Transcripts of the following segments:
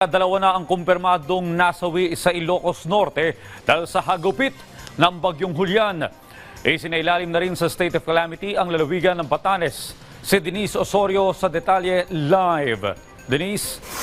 Dalawa na ang kumpirmadong nasawi sa Ilocos Norte dahil sa hagupit ng bagyong Julian. Isinailalim na rin sa state of calamity ang lalawigan ng Batanes. Si Denise Osorio sa detalye live. Denise?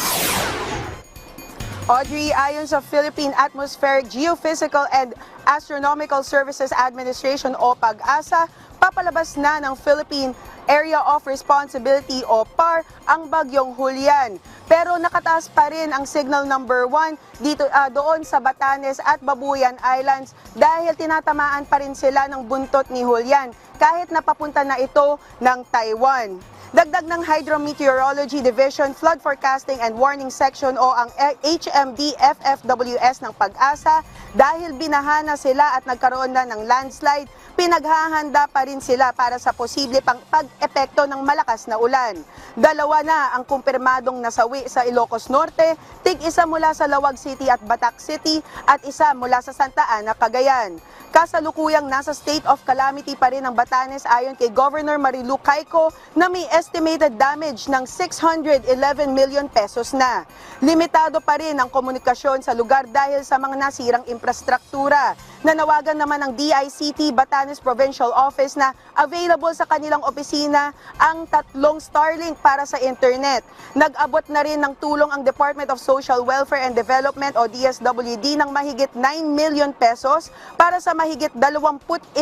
Audrey, ayon sa Philippine Atmospheric Geophysical and Astronomical Services Administration o PAG-ASA, papalabas na ng Philippine Area of Responsibility o PAR ang bagyong Julian. Pero nakataas pa rin ang signal number 1 dito ah, doon sa Batanes at Babuyan Islands dahil tinatamaan pa rin sila ng buntot ni Julian kahit napapunta na ito ng Taiwan. Dagdag ng Hydrometeorology Division Flood Forecasting and Warning Section o ang HMD FFWS ng pag-asa dahil binahana sila at nagkaroon na ng landslide, pinaghahanda pa rin sila para sa posible pang pag-epekto ng malakas na ulan. Dalawa na ang kumpirmadong nasawi sa Ilocos Norte, tig isa mula sa Lawag City at Batak City at isa mula sa Santa Ana, Cagayan. Kasalukuyang nasa state of calamity pa rin ang Batanes ayon kay Governor Marilu Caico na may estimated damage ng 611 million pesos na. Limitado pa rin ang komunikasyon sa lugar dahil sa mga nasirang infrastruktura. Nanawagan naman ng DICT Batanes Provincial Office na available sa kanilang opisina ang tatlong Starlink para sa internet. Nag-abot na rin ng tulong ang Department of Social Welfare and Development o DSWD ng mahigit 9 million pesos para sa mahigit 21,000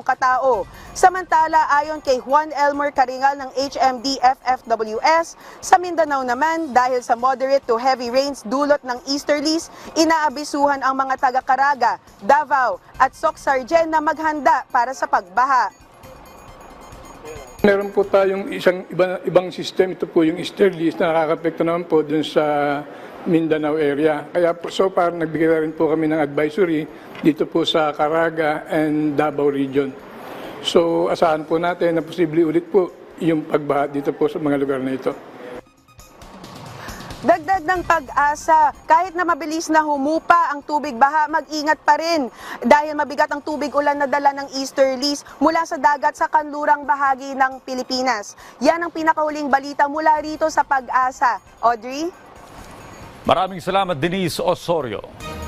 katao. Samantala, ayon kay Juan Elmer Karingal ng HMD FFWS, sa Mindanao naman dahil sa moderate to heavy rains dulot ng easterlies, inaabisuhan ang mga taga-Caraga, Davao at Socsargen na maghanda para sa pagbaha. Meron po tayong isang iba, ibang system. Ito po yung easterlies na nakakapekto naman po dun sa Mindanao area. Kaya po, so far, nagbigay na rin po kami ng advisory dito po sa Caraga and Davao region. So, asahan po natin na posible ulit po yung pagbaha dito po sa mga lugar na ito. Dagdag ng pag-asa, kahit na mabilis na humupa ang tubig baha, mag-ingat pa rin dahil mabigat ang tubig ulan na dala ng easterlies mula sa dagat sa kanlurang bahagi ng Pilipinas. Yan ang pinakahuling balita mula rito sa pag-asa. Audrey? Maraming salamat Denise Osorio.